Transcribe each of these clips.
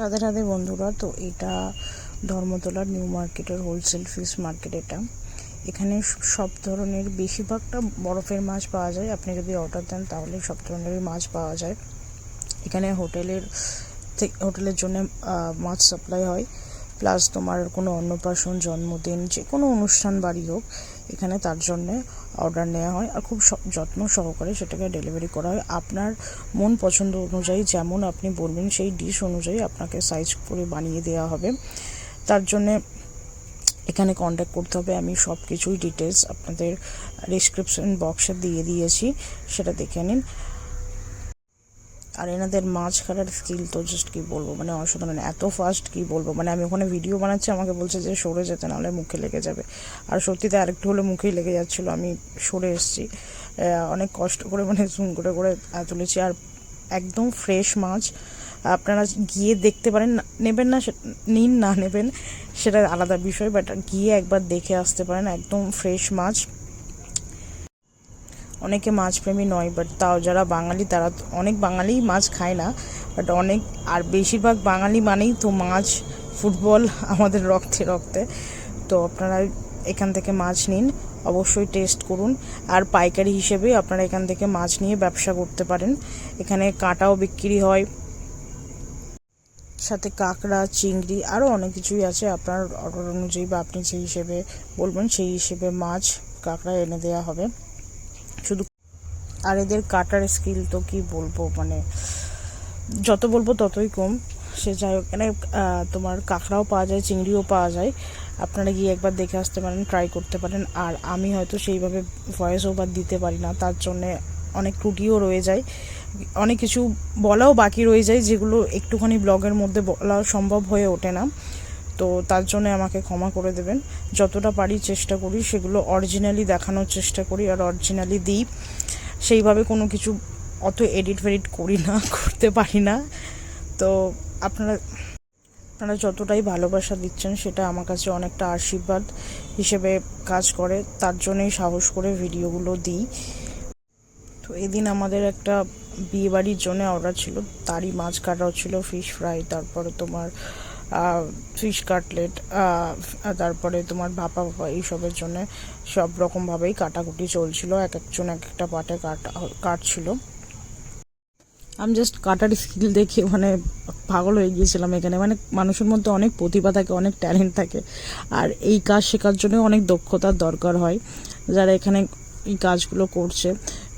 রাধে রাধে বন্ধুরা, তো এটা ধর্মতলার নিউ মার্কেটের হোলসেল ফিশ মার্কেট এটা। এখানে সব ধরনের, বেশিরভাগটা বরফের মাছ পাওয়া যায়। আপনি যদি অর্ডার দেন, তাহলে সব ধরনেরই মাছ পাওয়া যায়। এখানে হোটেলের হোটেলের জন্য মাছ সাপ্লাই হয়। প্লাস তোমার কোনো অন্নপ্রাশন, জন্মদিন যে কোনো অনুষ্ঠান বাড়ি হোক এখানে তার জন্য অর্ডার নেওয়া হয় আর খুব যত্ন সহকারে সেটাকে ডেলিভারি করা হয়। আপনার মন পছন্দ অনুযায়ী যেমন আপনি বলবেন, সেই ডিশ অনুযায়ী আপনাকে সাইজ করে বানিয়ে দেওয়া হবে। তার জন্যে এখানে কন্ট্যাক্ট করতে হবে। আমি সব কিছুই ডিটেলস আপনাদের ডিসক্রিপশন বক্সে দিয়ে দিয়েছি। সেটা দেখে নিন। আর এনাদের মাছ কাটার স্কিল তো জাস্ট কি বলব? মানে অসাধারণ, এত ফাস্ট কি বলব? মানে আমি ওখানে ভিডিও বানাচ্ছি, আমাকে বলছে যে সরে যেতে, নাহলে মুখে লেগে যাবে। আর সত্যিতে আরেকটু হলে মুখেই লেগে যাচ্ছিল, আমি সরে এসেছি। অনেক কষ্ট করে মানে জুম করে করে তুলেছি। আর একদম ফ্রেশ মাছ, আপনারা গিয়ে দেখতে পারেন নেবেন না নিন না নেবেন, সেটা আলাদা বিষয় বাট গিয়ে একবার দেখে আসতে পারেন, একদম ফ্রেশ মাছ। অনেকে মাছপ্রেমী নয় বাট তাও যারা বাঙালি, তারা অনেক বাঙালিই মাছ খায় না বাট অনেক, আর বেশিরভাগ বাঙালি মানেই তো মাছ, ফুটবল আমাদের রক্তে রক্তে। তো আপনারা এখান থেকে মাছ নিন, অবশ্যই টেস্ট করুন, আর পাইকারি হিসেবে আপনারা এখান থেকে মাছ নিয়ে ব্যবসা করতে পারেন। এখানে কাঁটাও বিক্রি হয়। সাথে কাঁকড়া, চিংড়ি, আরও অনেক কিছুই আছে। আপনার অর্ডার অনুযায়ী বা আপনি সেই হিসেবে বলবেন, সেই হিসেবে মাছ, কাঁকড়া এনে দেওয়া হবে। শুধু আর এদের কাটার স্কিল তো কি বলব মানে যত বলব ততই কম। সে যাই হোক এখানে তোমার কাঁকড়াও পাওয়া যায়, চিংড়িও পাওয়া যায়। আপনারা গিয়ে একবার দেখে আসতে পারেন ট্রাই করতে পারেন। আর আমি হয়তো সেইভাবে ভয়েস ওভার দিতে পারি না, তার জন্যে অনেক ত্রুটিও রয়ে যায়। অনেক কিছু বলাও বাকি রয়ে যায়, যেগুলো একটুখানি ব্লগের মধ্যে বলা সম্ভব হয়ে ওঠে না। তো তার জন্য আমাকে ক্ষমা করে দেবেন। যতটা পারি চেষ্টা করি, সেগুলো অরিজিনালি দেখানোর চেষ্টা করি আর অরিজিনালি দিই। সেইভাবে কোনো কিছু অত এডিট ফেডিট করি না, করতে পারি না। তো আপনারা আপনারা যতটাই ভালোবাসা দিচ্ছেন, সেটা আমার কাছে অনেকটা আশীর্বাদ হিসেবে কাজ করে। তার জন্যই সাহস করে ভিডিওগুলো দিই। তো এদিন আমাদের একটা বিয়ে বাড়ির জন্য অর্ডার ছিল, তারই মাছ কাটাও ছিল ফিশ ফ্রাই তারপরে তোমার ফিশ কাটলেট তারপরে তোমার ভাপা ভাপা এইসবের জন্য সব রকমভাবেই কাটাকুটি চলছিল, এক একজন এক একটা পাটে কাটা, কাটছিল। আমি জাস্ট কাটার স্কিল দেখে মানে পাগল হয়ে গিয়েছিলাম এখানে। মানে মানুষের মধ্যে অনেক প্রতিভা থাকে, অনেক ট্যালেন্ট থাকে। আর এই কাজ শেখার জন্য অনেক দক্ষতার দরকার হয়। যারা এখানে এই কাজগুলো করছে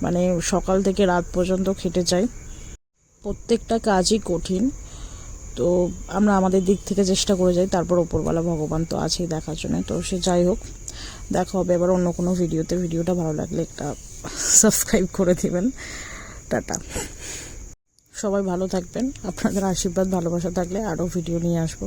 মানে সকাল থেকে রাত পর্যন্ত খেটে যায়। প্রত্যেকটা কাজই কঠিন। তো আমরা আমাদের দিক থেকে চেষ্টা করে যাই, তারপর ওপরওয়ালা ভগবান তো আছেই দেখার জন্য। তো সে যাই হোক, দেখা হবে এবার অন্য কোনো ভিডিওতে। ভিডিওটা ভালো লাগলে একটা সাবস্ক্রাইব করে দেবেন। টাটা। সবাই ভালো থাকবেন। আপনাদের আশীর্বাদ, ভালোবাসা থাকলে আরও ভিডিও নিয়ে আসব।